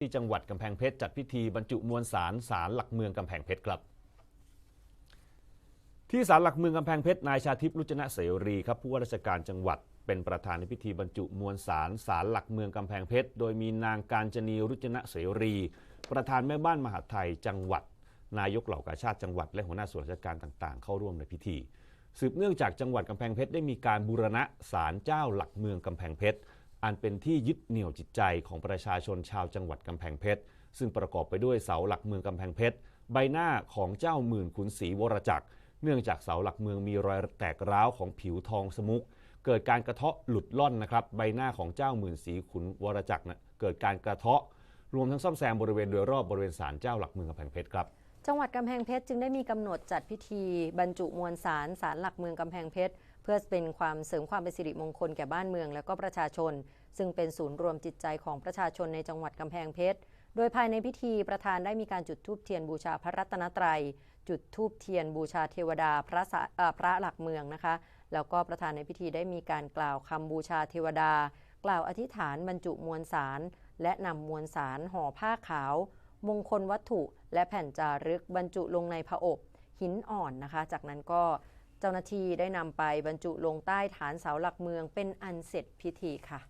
ที่จังหวัดกำแพงเพชรจัดพิธีบรรจุมวลสารสารหลักเมืองกำแพงเพชรครับที่ศาลหลักเมืองกำแพงเพชรนายชาทิพย์รุจนะเสรีครับผู้ว่าราชการจังหวัดเป็นประธานในพิธีบรรจุมวลสารสารหลักเมืองกำแพงเพชรโดยมีนางการจนีรุจนะเสรี ประธานแม่บ้านมหาไทยจังหวัด นายกเหล่ากาชาติจังหวัดและหัวหน้าส่วนราชการต่างๆ เข้าร่วมในพิธี สืบเนื่องจากจังหวัดกำแพงเพชรได้มีการบูรณะศาลเจ้าหลักเมืองกำแพงเพชร อันเป็นที่ยึดเหนี่ยวจิตใจของประชาชนชาวจังหวัดกำแพงเพชร ซึ่งประกอบไปด้วยเสาหลักเมืองกำแพงเพชร ใบหน้าของเจ้าหมื่นขุนศรีวรจักร เนื่องจากเสาหลักเมืองมีรอยแตกร้าวของผิวทองสมุก เกิดการกระเทาะหลุดล่อนนะครับ ใบหน้าของเจ้าหมื่นศรีขุนวรจักรนะเกิดการกระเทาะ รวมทั้งซ่อมแซมบริเวณโดยรอบบริเวณศาลเจ้าหลักเมืองกำแพงเพชรครับ จังหวัดกำแพงเพชรจึงได้มีกำหนดจัดพิธี บรรจุมวลสารสารหลักเมืองกำแพงเพชรเพื่อเป็นความเสริมความเป็นสิริมงคลแก่บ้านเมือง และก็ประชาชน ซึ่งเป็นศูนย์รวมจิตใจของประชาชนในจังหวัดกำแพงเพชรโดยภายในพิธีประธานได้มีการจุดธูปเทียนบูชาพระรัตนตรัย จุดธูปเทียนบูชาเทวดาพระะพระหลักเมืองนะคะ แล้วก็ประธานในพิธีได้มีการกล่าวคำบูชาเทวดา กล่าวอธิษฐานบรรจุมวลสาร และนำมวลสารห่อผ้าขาว มงคลวัตถุและแผ่นจารึกบรรจุลงในผอบหินอ่อนนะคะ จากนั้นก็เจ้าหน้าที่ได้นำไปบรรจุลงใต้ฐานเสาหลักเมืองเป็นอันเสร็จพิธีค่ะ